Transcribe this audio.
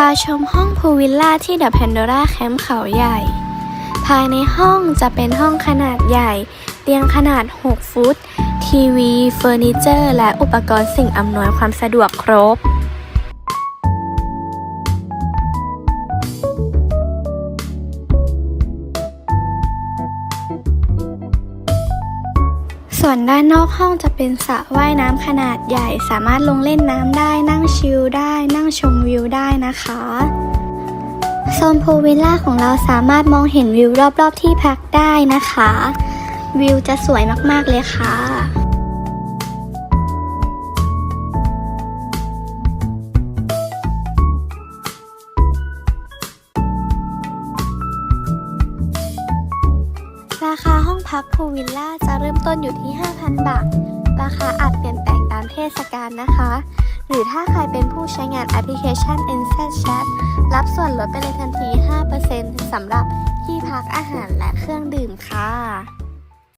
พาชมห้องพูลวิลล่าที่เดอะแพนโดราแคมป์เขาใหญ่ ภายในห้องจะเป็นห้องขนาดใหญ่ เตียงขนาด 6 ฟุต ทีวี เฟอร์นิเจอร์ และอุปกรณ์สิ่งอำนวยความสะดวกครบ ส่วนด้านนอกห้องจะเป็นสระว่ายน้ำขนาดใหญ่ สามารถลงเล่นน้ำได้นั่งชิลได้ นั่งชมวิวได้นะคะโซนพูลวิลล่าของเราสามารถมองเห็นวิวรอบๆที่พักได้นะคะ วิวจะสวยมากๆเลยค่ะ พักพูลวิลล่าจะเริ่มต้นอยู่ที่ 5,000 บาท ราคาอาจเปลี่ยนแปลงตามเทศกาลนะคะ หรือถ้าใครเป็นผู้ใช้งานแอปพลิเคชัน n z Chat รับส่วนลดไปเลยทันที 5%สำหรับที่พักอาหารและเครื่องดื่มค่ะ